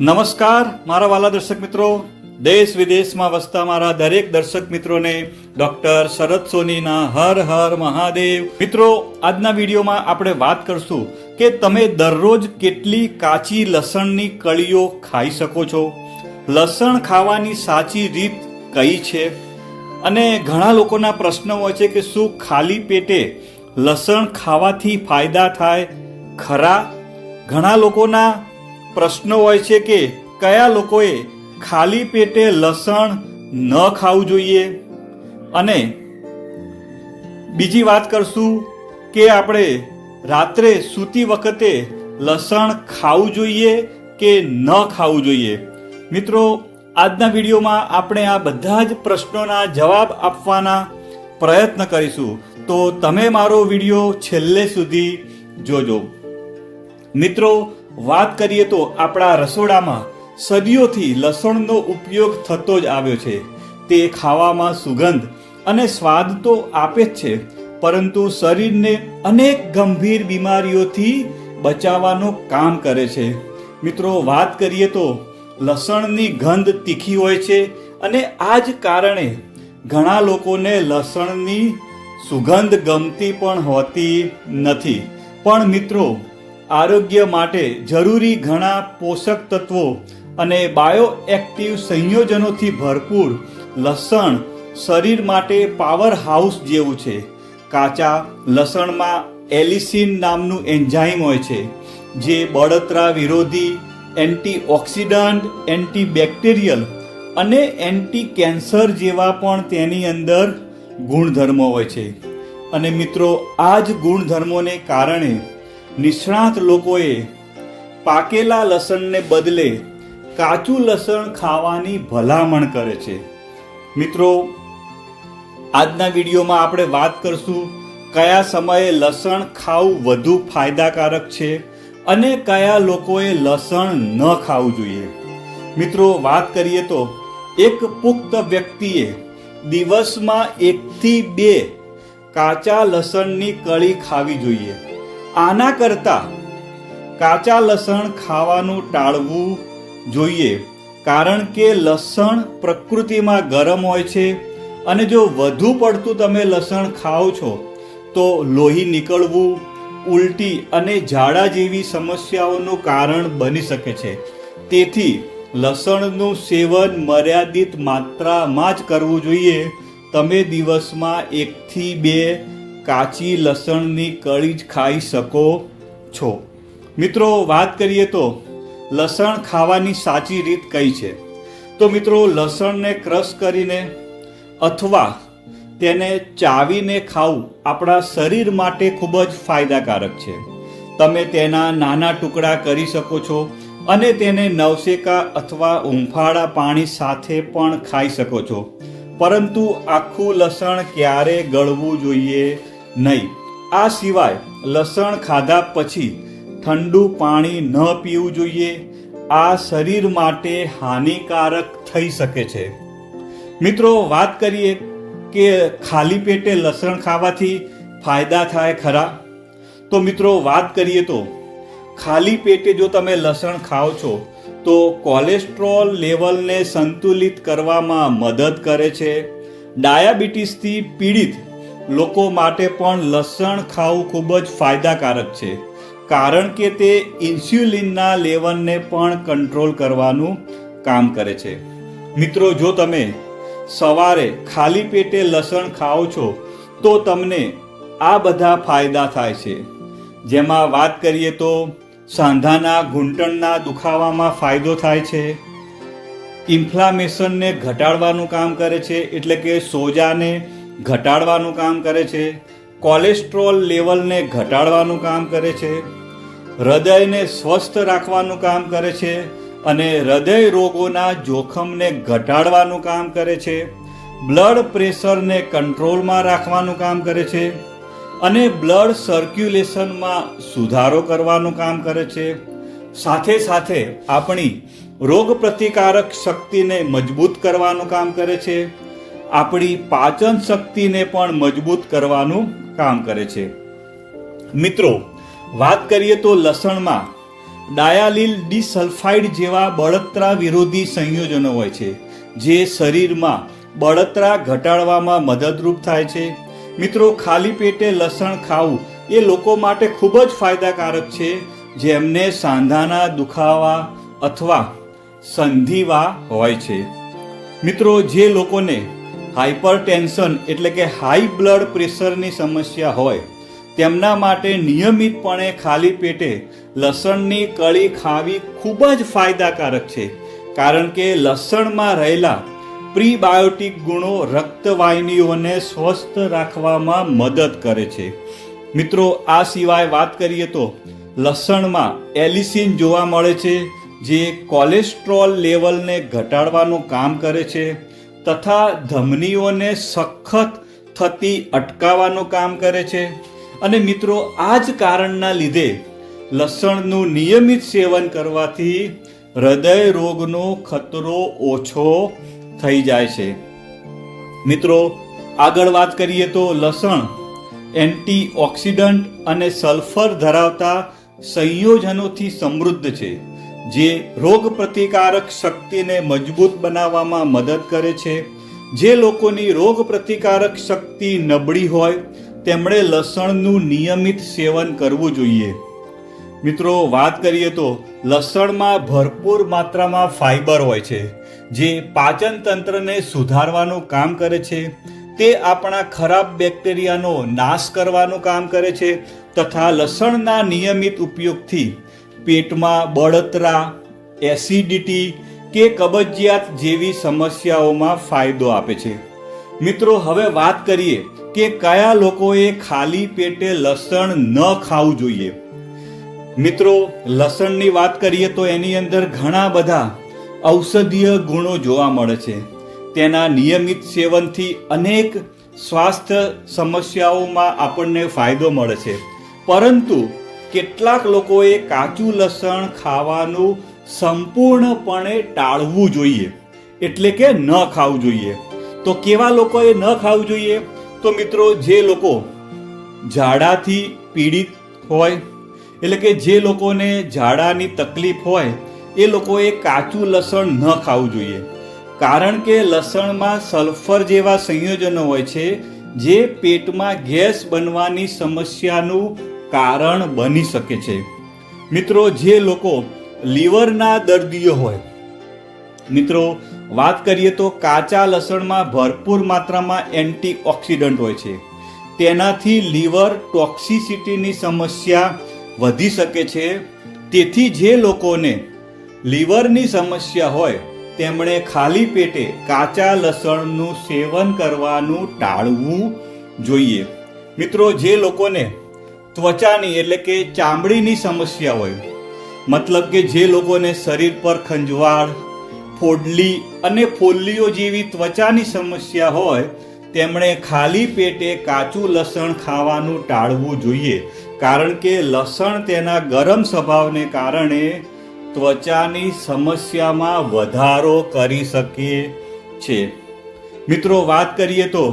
નમસ્કાર, મારા વાલા દર્શક મિત્રો. દેશ વિદેશમાં વસતા મારા દરેક દર્શક મિત્રોને ડોક્ટર શરદ સોનીના હર હર મહાદેવ. મિત્રો, આજના વિડીયોમાં આપણે વાત કરશું કે તમે દરરોજ કેટલી કાચી લસણની કળીઓ ખાઈ શકો છો? લસણ ખાવાની સાચી રીત કઈ છે? અને ઘણા લોકોના પ્રશ્ન હોય છે કે શું ખાલી પેટે લસણ ખાવાથી ફાયદા થાય? ખરા? ઘણા લોકોના પ્રશ્નો હોય છે કે કયા લોકોએ ખાલી પેટે લસણ ન ખાવું જોઈએ? અને બીજી વાત કરશું કે આપણે રાત્રે સૂતી વખતે લસણ ખાવું જોઈએ કે ન ખાવું જોઈએ? મિત્રો, આજના વિડીયોમાં આપણે આ બધા જ પ્રશ્નોના જવાબ આપવાના પ્રયત્ન કરીશું. તો તમે મારો વીડિયો છેલ્લે સુધી જોજો. મિત્રો વાત કરીએ તો આપણા રસોડામાં સદીઓથી લસણનો ઉપયોગ થતો જ આવ્યો છે. તે ખાવામાં સુગંધ અને સ્વાદ તો આપે જ છે, પરંતુ શરીરને અનેક ગંભીર બીમારીઓથી બચાવવાનું કામ કરે છે. મિત્રો, વાત કરીએ તો લસણની ગંધ તીખી હોય છે અને આ જ કારણે ઘણા લોકોને લસણની સુગંધ ગમતી પણ હોતી નથી. પણ મિત્રો આરોગ્ય માટે જરૂરી ઘણા પોષક તત્વો અને બાયો એક્ટિવ સંયોજનોથી ભરપૂર લસણ શરીર માટે પાવર હાઉસ જેવું છે. કાચા લસણમાં એલિસિન નામનું એન્ઝાઇમ હોય છે, જે બળતરા વિરોધી એન્ટીઓક્સિડન્ટ, એન્ટીબેક્ટેરિયલ અને એન્ટી કેન્સર જેવા પણ તેની અંદર ગુણધર્મો હોય છે. અને મિત્રો, આ જ ગુણધર્મોને કારણે નિષ્ણાત લોકોએ પાકેલા લસણને બદલે કાચું લસણ ખાવાની ભલામણ કરે છે. મિત્રો, આજના વિડીયોમાં આપણે વાત કરશું કયા સમયે લસણ ખાવું વધુ ફાયદાકારક છે અને કયા લોકોએ લસણ ન ખાવું જોઈએ. મિત્રો, વાત કરીએ તો એક પુખ્ત વ્યક્તિએ દિવસમાં એકથી બે કાચા લસણની કળી ખાવી જોઈએ. આના કરતા કાચા લસણ ખાવાનું ટાળવું જોઈએ, કારણ કે લસણ પ્રકૃતિમાં ગરમ હોય છે અને જો વધુ પડતું તમે લસણ ખાઓ છો, તો લોહી નીકળવું, ઉલટી અને ઝાડા જેવી સમસ્યાઓનું કારણ બની શકે છે. તેથી લસણનું સેવન મર્યાદિત માત્રામાં જ કરવું જોઈએ. તમે દિવસમાં એકથી બે કાચી લસણની કળી જ ખાઈ શકો છો. મિત્રો, વાત કરીએ તો લસણ ખાવાની સાચી રીત કઈ છે? તો મિત્રો, લસણને ક્રશ કરીને અથવા તેને ચાવીને ખાવું આપણા શરીર માટે ખૂબ જ ફાયદાકારક છે. તમે તેના નાના ટુકડા કરી શકો છો અને તેને નવશેકા અથવા ઉંફાળા પાણી સાથે પણ ખાઈ શકો છો. પરંતુ આખું લસણ ક્યારે ગળવું જોઈએ? નહીં. આ સિવાય લસણ ખાધા પછી ઠંડુ પાણી ન પીવું જોઈએ. આ શરીર માટે હાનિકારક થઈ શકે છે. મિત્રો, વાત કરીએ કે ખાલી પેટે લસણ ખાવાથી ફાયદા થાય ખરા? તો મિત્રો, વાત કરીએ તો ખાલી પેટે જો તમે લસણ ખાઓ છો, તો કોલેસ્ટ્રોલ લેવલને સંતુલિત કરવામાં મદદ કરે છે. ડાયાબિટીસથી પીડિત લોકો માટે પણ લસણ ખાવું ખૂબ જ ફાયદાકારક છે. કારણ કે તે ઇન્સ્યુલિનના લેવલને પણ કંટ્રોલ કરવાનું કામ કરે છે. મિત્રો, જો તમે સવારે ખાલી પેટે લસણ ખાઓ છો, તો તમને આ બધા ફાયદા થાય છે. જેમાં વાત કરીએ તો સાંધાના ઘૂંટણના દુખાવામાં ફાયદો થાય છે. ઇન્ફ્લામેશનને ઘટાડવાનું કામ કરે છે, એટલે કે સોજાને ઘટાડવાનું કામ કરે છે. કોલેસ્ટ્રોલ લેવલને ઘટાડવાનું કામ કરે છે. હૃદયને સ્વસ્થ રાખવાનું કામ કરે છે અને હૃદય રોગોના જોખમને ઘટાડવાનું કામ કરે છે. બ્લડ પ્રેશરને કંટ્રોલમાં રાખવાનું કામ કરે છે અને બ્લડ સર્ક્યુલેશનમાં સુધારો કરવાનું કામ કરે છે. સાથે સાથે આપણી રોગ પ્રતિકારક શક્તિને મજબૂત કરવાનું કામ કરે છે. આપણી પાચન શક્તિને પણ મજબૂત કરવાનું કામ કરે છે. મિત્રો, વાત કરીએ તો લસણમાં ડાયાલિલ ડિસલ્ફાઇડ જેવા બળતરા વિરોધી સંયોજનો હોય છે, જે શરીરમાં બળતરા ઘટાડવામાં મદદરૂપ થાય છે. મિત્રો, ખાલી પેટે લસણ ખાવું એ લોકો માટે ખૂબ જ ફાયદાકારક છે, જેમને સાંધાના દુખાવા અથવા સંધિવા હોય છે. મિત્રો, જે લોકોને હાઇપરટેન્શન એટલે કે હાઈ બ્લડ પ્રેશરની સમસ્યા હોય, તેમના માટે નિયમિતપણે ખાલી પેટે લસણની કળી ખાવી ખૂબ જ ફાયદાકારક છે, કારણ કે લસણમાં રહેલા પ્રીબાયોટિક ગુણો રક્તવાહિનીઓને સ્વસ્થ રાખવામાં મદદ કરે છે. મિત્રો, આ સિવાય વાત કરીએ તો લસણમાં એલિસિન જોવા મળે છે, જે કોલેસ્ટ્રોલ લેવલને ઘટાડવાનું કામ કરે છે. તથા ધમનીઓને સખત થતી અટકાવવાનું કામ કરે છે. અને મિત્રો, આ જ કારણના લીધે લસણનું નિયમિત સેવન કરવાથી હૃદય રોગનો ખતરો ઓછો થઈ જાય છે. મિત્રો, આગળ વાત કરીએ તો લસણ એન્ટીઓક્સિડન્ટ અને સલ્ફર ધરાવતા સંયોજનોથી સમૃદ્ધ છે. જે રોગ પ્રતિકારક શક્તિને મજબૂત બનાવવામાં મદદ કરે છે. જે લોકોની રોગ પ્રતિકારક શક્તિ નબળી હોય, તેમણે લસણનું નિયમિત સેવન કરવું જોઈએ. મિત્રો, વાત કરીએ તો લસણમાં ભરપૂર માત્રામાં ફાઈબર હોય છે, જે પાચન તંત્રને સુધારવાનું કામ કરે છે. તે આપણા ખરાબ બેક્ટેરિયાનો નાશ કરવાનું કામ કરે છે તથા લસણના નિયમિત ઉપયોગથી પેટમાં બળતરા, એસિડિટી કે કબજિયાત જેવી સમસ્યાઓમાં ફાયદો આપે છે. મિત્રો, હવે વાત કરીએ કે કયા લોકોએ ખાલી પેટે લસણ ન ખાવું જોઈએ. મિત્રો, લસણની વાત કરીએ તો એની અંદર ઘણા બધા ઔષધીય ગુણો જોવા મળે છે. તેના નિયમિત સેવનથી અનેક સ્વાસ્થ્ય સમસ્યાઓમાં આપણને ફાયદો મળે છે. પરંતુ કેટલાક લોકોએ કાચું લસણ ખાવાનું સંપૂર્ણપણે ટાળવું જોઈએ. એટલે કે ન ખાવું જોઈએ. તો કેવા લોકોએ ન ખાવું જોઈએ? તો મિત્રો, જે લોકો ઝાડાથી પીડિત હોય, એટલે કે જે લોકોને ઝાડાની તકલીફ હોય, એ લોકોએ કાચું લસણ ન ખાવું જોઈએ. કારણ કે લસણમાં સલ્ફર જેવા સંયોજનો હોય છે, જે પેટમાં ગેસ બનવાની સમસ્યાનું કારણ બની શકે છે. મિત્રો, જે લોકો લીવરના દર્દીઓ હોય, મિત્રો, વાત કરીએ તો કાચા લસણમાં ભરપૂર માત્રામાં એન્ટીઓક્સિડન્ટ હોય છે. તેનાથી લીવર ટોક્સિસિટીની સમસ્યા વધી શકે છે. તેથી જે લોકોને લીવરની સમસ્યા હોય, તેમણે ખાલી પેટે કાચા લસણનું સેવન કરવાનું ટાળવું જોઈએ. મિત્રો, જે લોકોને ત્વચાની એટલે કે ચામડીની સમસ્યા હોય. મતલબ કે જે લોકોને શરીર પર ખંજવાળ, ફોડલી અને ફોલ્લીઓ જેવી ત્વચાની સમસ્યા હોય, તેમણે ખાલી પેટે કાચું લસણ ખાવાનું ટાળવું જોઈએ. કારણ કે લસણ તેના ગરમ સ્વભાવને કારણે ત્વચાની સમસ્યામાં વધારો કરી શકે છે. મિત્રો, વાત કરીએ તો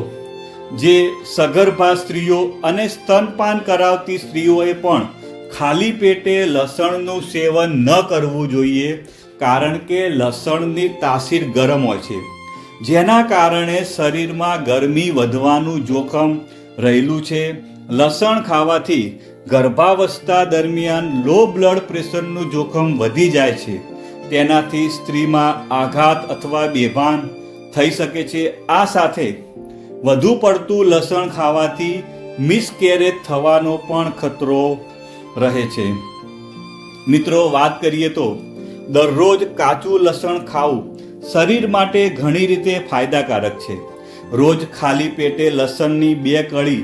જે સગર્ભા સ્ત્રીઓ અને સ્તનપાન કરાવતી સ્ત્રીઓએ પણ ખાલી પેટે લસણનું સેવન ન કરવું જોઈએ, કારણ કે લસણની તાસીર ગરમ હોય છે. જેના કારણે શરીરમાં ગરમી વધવાનું જોખમ રહેલું છે. લસણ ખાવાથી ગર્ભાવસ્થા દરમિયાન લો બ્લડ પ્રેશરનું જોખમ વધી જાય છે. તેનાથી સ્ત્રીમાં આઘાત અથવા બેભાન થઈ શકે છે. આ સાથે વધુ પડતું લસણ ખાવાથી મિસકેરેજ થવાનો પણ ખતરો રહે છે. મિત્રો, વાત કરીએ તો દરરોજ કાચું લસણ ખાવું શરીર માટે ઘણી રીતે ફાયદાકારક છે. રોજ ખાલી પેટે લસણની બે કળી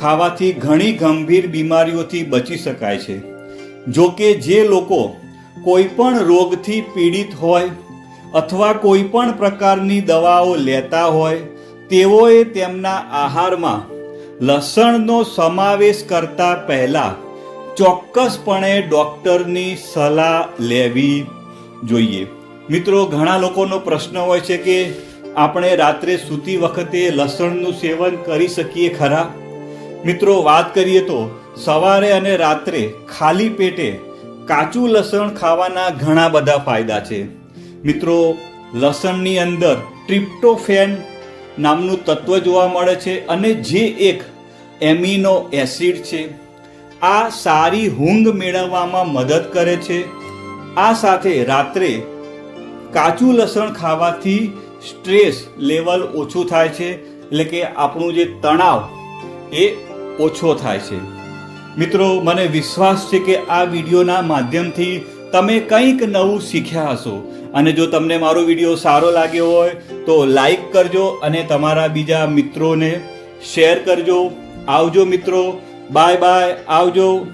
ખાવાથી ઘણી ગંભીર બીમારીઓથી બચી શકાય છે. જો કે જે લોકો કોઈ પણ રોગથી પીડિત હોય અથવા કોઈ પણ પ્રકારની દવાઓ લેતા હોય તેઓએ તેમના આહારમાં લસણનો સમાવેશ કરતા પહેલા ચોક્કસપણે ડૉક્ટરની સલાહ લેવી જોઈએ. મિત્રો, ઘણા લોકોનો પ્રશ્ન હોય છે કે આપણે રાત્રે સૂતી વખતે લસણનું સેવન કરી શકીએ ખરા? મિત્રો, વાત કરીએ તો સવારે અને રાત્રે ખાલી પેટે કાચું લસણ ખાવાના ઘણા બધા ફાયદા છે. મિત્રો, લસણની અંદર ટ્રિપ્ટોફેન નામનું તત્વ જોવા મળે છે અને જે એક એમિનો એસિડ છે. આ સારી ઊંઘ મેળવવામાં મદદ કરે છે. આ સાથે રાત્રે કાચું લસણ ખાવાથી સ્ટ્રેસ લેવલ ઓછું થાય છે. એટલે કે આપણું જે તણાવ એ ઓછો થાય છે. મિત્રો, મને વિશ્વાસ છે કે આ વિડીયોના માધ્યમથી તમે કંઈક નવું શીખ્યા હશો. અને જો તમને મારો વીડિયો સારો લાગ્યો હોય, તો લાઈક કરજો અને તમારા બીજા મિત્રોને શેર કરજો. આવજો મિત્રો. બાય બાય આવજો.